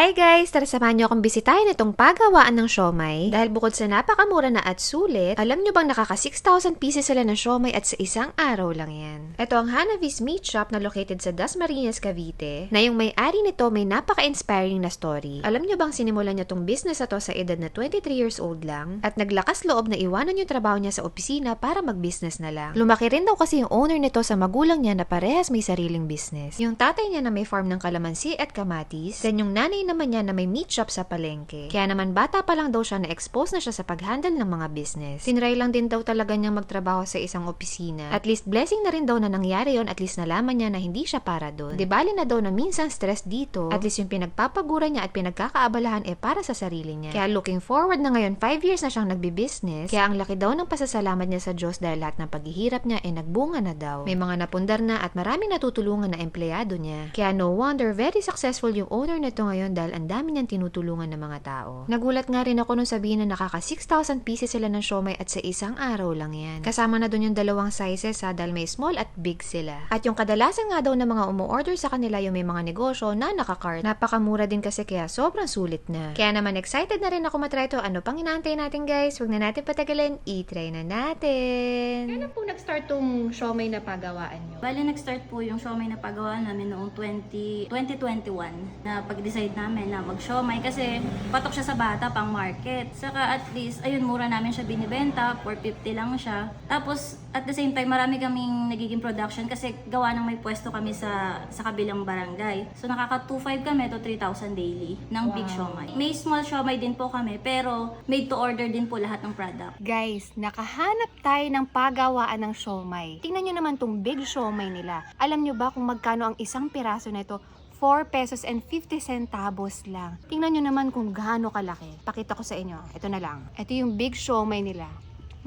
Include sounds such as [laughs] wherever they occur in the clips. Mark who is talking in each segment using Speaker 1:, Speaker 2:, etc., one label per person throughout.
Speaker 1: Hi guys! Tara samahan niyo akong bisitahin itong pagawaan ng siomay. Dahil bukod sa napakamura na at sulit, alam niyo bang nakaka 6,000 pieces sila ng siomay at sa isang araw lang yan. Ito ang Hanavi's Meat Shop na located sa Dasmariñas, Cavite, na yung may-ari nito may napaka-inspiring na story. Alam niyo bang sinimulan niya tong business na to sa edad na 23 years old lang at naglakas loob na iwanan yung trabaho niya sa opisina para mag-business na lang. Lumaki rin daw kasi yung owner nito sa magulang niya na parehas may sariling business. Yung tatay niya na may farm ng kalamansi at kamatis, then yung nanay naman niya na may meat shop sa palengke. Kaya naman bata pa lang daw siya na-expose na siya sa pag-handle ng mga business. Tinry lang din daw talaga niyang magtrabaho sa isang opisina. At least blessing na rin daw na nangyari yon at least nalaman niya na hindi siya para doon. Di bali na daw na minsan stress dito, at least yung pinagpapagura niya at pinagkakaabalahan eh para sa sarili niya. Kaya looking forward na ngayon 5 years na siyang nagbi-business, kaya ang laki daw ng pasasalamat niya sa Diyos dahil lahat ng paghihirap niya eh nagbunga na daw. May mga napundar na at maraming natutulungan na empleyado niya. Kaya no wonder very successful yung owner nito ngayon dahil ang dami niyang tinutulungan ng mga tao. Nagulat nga rin ako nung sabihin na nakaka 6,000 pieces sila ng siomay at sa isang araw lang yan. Kasama na doon yung dalawang sizes ha dahil may small at big sila. At yung kadalasan nga daw ng mga umu-order sa kanila yung may mga negosyo na nakakart. Napakamura din kasi kaya sobrang sulit na. Kaya naman excited na rin ako matry to. Ano pang inaantay natin guys? Huwag na natin patagalin. I-try na natin. Kailan po nag-start tong siomay na pagawaan nyo?
Speaker 2: Bali, nag-start po yung siomay na pagawa namin noong 20, 2021 na pag-decide namin na mag-siomay kasi patok siya sa bata pang market. Saka at least, ayun, mura namin siya binibenta, 450 lang siya. Tapos, at the same time, marami kaming nagiging production kasi gawa ng may pwesto kami sa sa kabilang barangay. So, nakaka 2.5 kami to 3,000 daily ng big siomay. May small siomay din po kami, pero made to order din po lahat ng product.
Speaker 1: Guys, nakahanap tayo ng pagawaan ng siomay. Tingnan nyo naman tong big siomay nila. Alam nyo ba kung magkano ang isang piraso na ito? 4 pesos and 50 centavos lang. Tingnan nyo naman kung gaano kalaki. Pakita ko sa inyo. Ito na lang. Ito yung big siomay nila.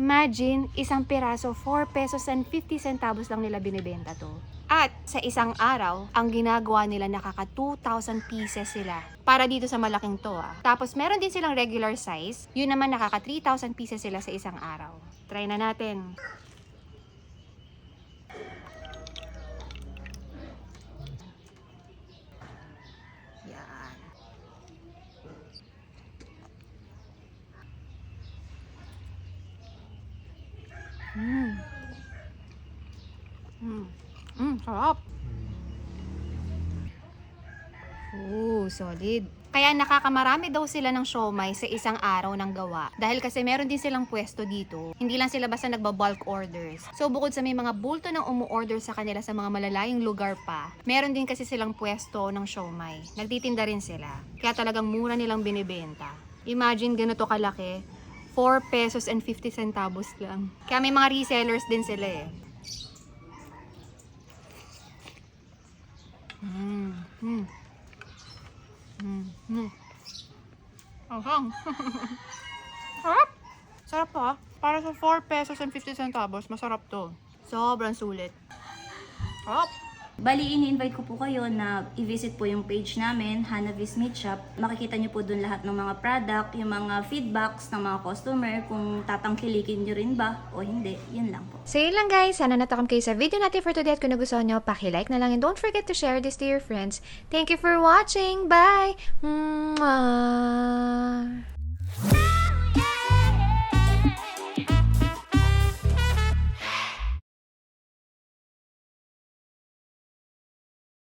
Speaker 1: Imagine, isang piraso, 4 pesos and 50 centavos lang nila binibenta to. At sa isang araw, ang ginagawa nila nakaka 2,000 pieces sila. Para dito sa malaking to ah. Tapos meron din silang regular size. Yun naman nakaka 3,000 pieces sila sa isang araw. Try na natin. Mm. Mm. Mm, sarap. Oo, solid. Kaya nakakamarami daw sila ng siomay sa isang araw ng gawa. Dahil kasi meron din silang pwesto dito. Hindi lang sila basta nagba-bulk orders. So bukod sa may mga bulto ng umu-order sa kanila sa mga malalayong lugar pa, meron din kasi silang pwesto ng siomay. Nagtitinda rin sila. Kaya talagang mura nilang binibenta. Imagine ganito kalaki. 4 pesos and 50 centavos lang. Kaya may mga resellers din sila eh. Mm. Mm. Mm. Mm. Anghang. [laughs] Sarap. Sarap pa. Para sa 4 pesos and 50 centavos, masarap to. Sobrang sulit. Sarap.
Speaker 2: Bali, ini-invite ko po kayo na i-visit po yung page namin, Hanavi's Meat Shop. Makikita nyo po dun lahat ng mga product, yung mga feedbacks ng mga customer, kung tatangkilikin nyo rin ba o hindi. Yun lang po.
Speaker 1: So yun lang guys, sana natakam kayo sa video natin for today at kung nagustuhan nyo, paki-like na lang and don't forget to share this to your friends. Thank you for watching. Bye! Mwah!